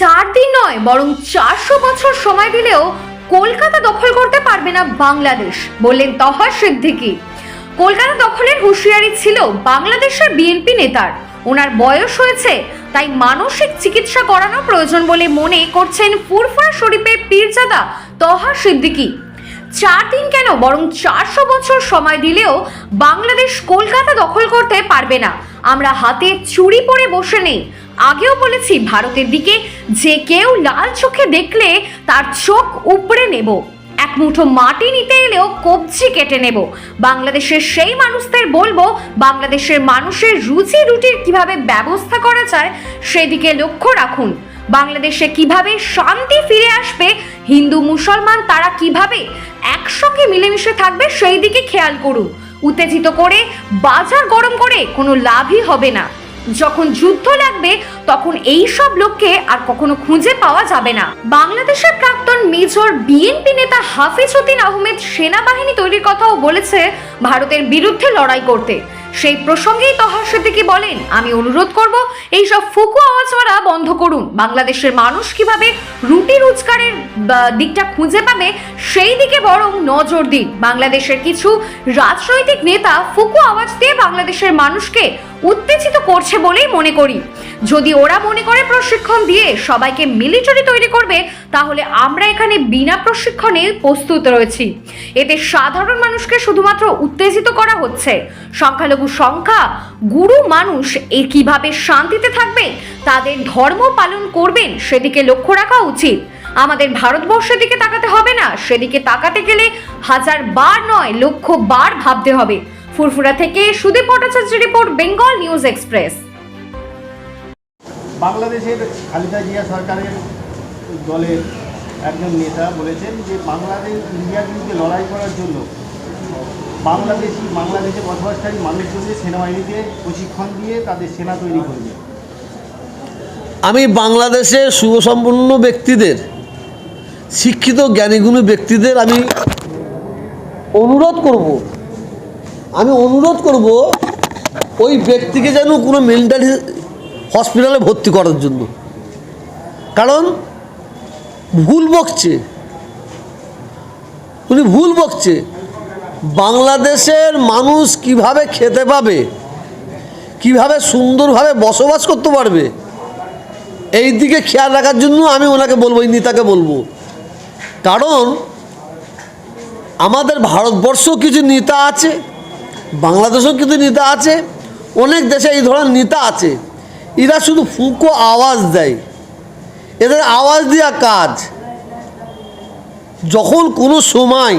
চার দিন নয়, বরং চারশো বছর সময় দিলেও কলকাতা দখল করতে পারবে না বাংলাদেশ, বললেন তহা সিদ্দিকি। কলকাতা দখলের হুঁশিয়ারি ছিল বাংলাদেশের বিএনপি নেতার। ওনার বয়স হয়েছে, তাই মানসিক চিকিৎসা করানো প্রয়োজন বলে মনে করছেন ফুরফুরা শরীফের পীরজাদা তহা সিদ্দিকি। চার দিন কেন, বরং চারশো বছর সময় দিলেও বাংলাদেশ কলকাতা দখল করতে পারবে না। আমরা হাতে চুরি পরে বসে নেই। আগেও বলেছি ভারতের দিকে যে কেউ লাল চোখে দেখলে তার চোখ উপড়ে নেব। এক মুঠো মাটি নিতে এলেও কবজি কেটে নেব। বাংলাদেশের সেই মানুষদের বলব, বাংলাদেশের মানুষের রুচি রুটির কীভাবে ব্যবস্থা করা যায় সেদিকে লক্ষ্য রাখুন। বাংলাদেশে কীভাবে শান্তি ফিরে আসবে, হিন্দু মুসলমান তারা কীভাবে একসঙ্গে মিলেমিশে থাকবে সেই দিকে খেয়াল করুন। উত্তেজিত করে, বাজার গরম করে কোনো লাভই হবে না। যখন যুদ্ধ লাগবে, তখন এই সব লোককে আর কখনো খুঁজে পাওয়া যাবে না। বাংলাদেশের প্রাক্তন মেজর বিএনপি নেতা হাফিজ উদ্দিন আহমেদ সেনাবাহিনী তৈরির কথাও বলেছে ভারতের বিরুদ্ধে লড়াই করতে। সেই প্রসঙ্গেই তহার সিদ্দিকি বলেন, আমি অনুরোধ করব এই সব ফুকু আওয়াজ মারা বন্ধ করুন। বাংলাদেশের মানুষ কীভাবে রুটি রোজগারের দিকটা খুঁজে পাবে, সেই দিকে বরং নজর দিন। বাংলাদেশের কিছু রাজনৈতিক নেতা ফুকু আওয়াজ দিয়ে বাংলাদেশের মানুষকে উত্তেজিত করছে বলেই মনে করি। যদি ওরা মনে করে প্রশিক্ষণ দিয়ে সবাইকে মিলিটারি তৈরি করবে, তাহলে আমরা এখানে বিনা প্রশিক্ষণে প্রস্তুত রয়েছি। এতে সাধারণ মানুষকে শুধুমাত্র উত্তেজিত করা হচ্ছে। সংখ্যালঘু সংখ্যা, গুরু মানুষ এ কীভাবে শান্তিতে থাকবে, তাদের ধর্ম পালন করবেন সেদিকে লক্ষ্য রাখা উচিত। আমাদের ভারতবর্ষের দিকে তাকাতে হবে না, সেদিকে তাকাতে গেলে হাজার বার নয়, লক্ষ বার ভাবতে হবে। ফুরফুরা থেকে Sudip Bhattacharya report, Bengal news express. বাংলাদেশের খালেদা জিয়া সরকারের দলের একজন নেতা বলেছেন যে বাংলাদেশ ইন্ডিয়ার বিরুদ্ধে লড়াই করার জন্য বাংলাদেশি, বাংলাদেশে বসবাসকারী মানুষজনদের সেনাবাহিনীতে প্রশিক্ষণ দিয়ে তাদের সেনা তৈরি করবে। আমি বাংলাদেশের শুভসম্পন্ন ব্যক্তিদের, শিক্ষিত জ্ঞানীগুণী ব্যক্তিদের আমি অনুরোধ করব। আমি অনুরোধ করব ওই ব্যক্তিকে যেন কোনো মেন্টালি হসপিটালে ভর্তি করার জন্য। কারণ ভুল বকছে। উনি ভুল বকছে। বাংলাদেশের মানুষ কীভাবে খেতে পাবে? কীভাবে সুন্দরভাবে বসবাস করতে পারবে? এই দিকে খেয়াল রাখার জন্য আমি ওনাকে বলব এই নেতাকে বলব। কারণ আমাদের ভারতবর্ষ কিছু নেতা আছে, বাংলাদেশেও কিছু নেতা আছে, অনেক দেশে এই ধরনের নেতা আছে। এরা শুধু ফুঁকো আওয়াজ দেয়। এদের আওয়াজ দেওয়া কাজ। যখন কোনো সময়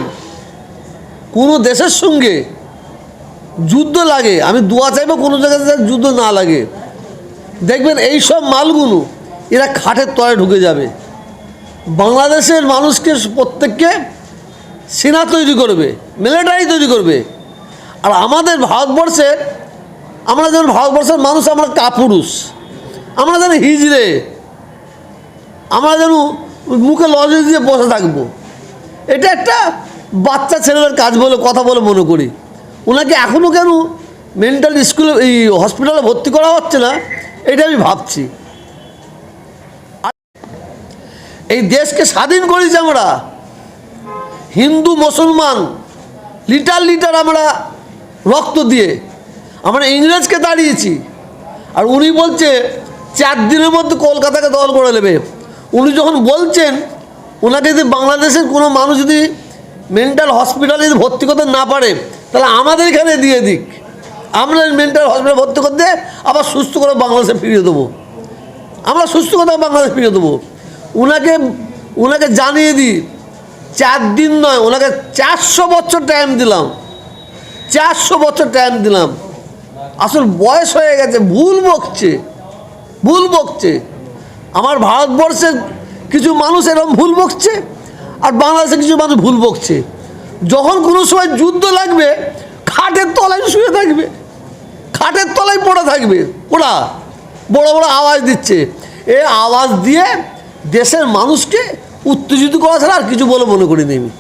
কোনো দেশের সঙ্গে যুদ্ধ লাগে, আমি দোয়া চাইব কোনো জায়গায় যুদ্ধ না লাগে। দেখবেন এই সব মালগুলো এরা খাটের তলায় ঢুকে যাবে। বাংলাদেশের মানুষকে প্রত্যেককে সেনা তৈরি করবে মিলিটারি তৈরি করবে। আর আমাদের ভারতবর্ষের, আমরা যেন ভারতবর্ষের মানুষ, আমরা কাপুরুষ। আমরা যেন হিজড়ে আমরা যেন মুখে লজে দিয়ে বসে থাকব। এটা একটা বাচ্চা ছেলেদের কাজ বলে, কথা বলে মনে করি। ওনাকে এখনও কেন মেন্টাল স্কুলে, এই হসপিটালে ভর্তি করা হচ্ছে না, এটা আমি ভাবছি। এই দেশকে স্বাধীন করেছি আমরা। হিন্দু, মুসলমান, লিটার লিটার আমরা রক্ত দিয়ে, আমরা ইংরেজকে দাঁড়িয়েছি। আর উনি বলছে, চার দিনের মধ্যে কলকাতাকে দল করে নেবে। যখন বলছেন ওনাকে যদি বাংলাদেশের কোনো মানুষ যদি মেন্টাল হসপিটালে যদি ভর্তি করতে না পারে, তাহলে আমাদের এখানে দিয়ে দিক। আমরা মেন্টাল হসপিটালে ভর্তি করতে আবার সুস্থ করে বাংলাদেশে ফিরিয়ে দেবো। আমরা সুস্থ করে বাংলাদেশ ফিরিয়ে দেবো। ওনাকে ওনাকে জানিয়ে দিই, চার দিন নয় ওনাকে চারশো বছর টাইম দিলাম। চারশো বছর টাইম দিলাম। আসল বয়স হয়ে গেছে, ভুল বকছে ভুল বকছে। আমার ভারতবর্ষের কিছু মানুষ এরকম ভুল বকছে আর বাংলাদেশে কিছু মানুষ ভুল বকছে। যখন কোনো সময় যুদ্ধ লাগবে, খাটের তলায় শুয়ে থাকবে, খাটের তলায় পড়ে থাকবে, ওরা বড় বড় আওয়াজ দিচ্ছে। এ আওয়াজ দিয়ে দেশের মানুষকে উত্তেজিত করা ছাড়া আর কিছু বলে মনে করি নি আমি।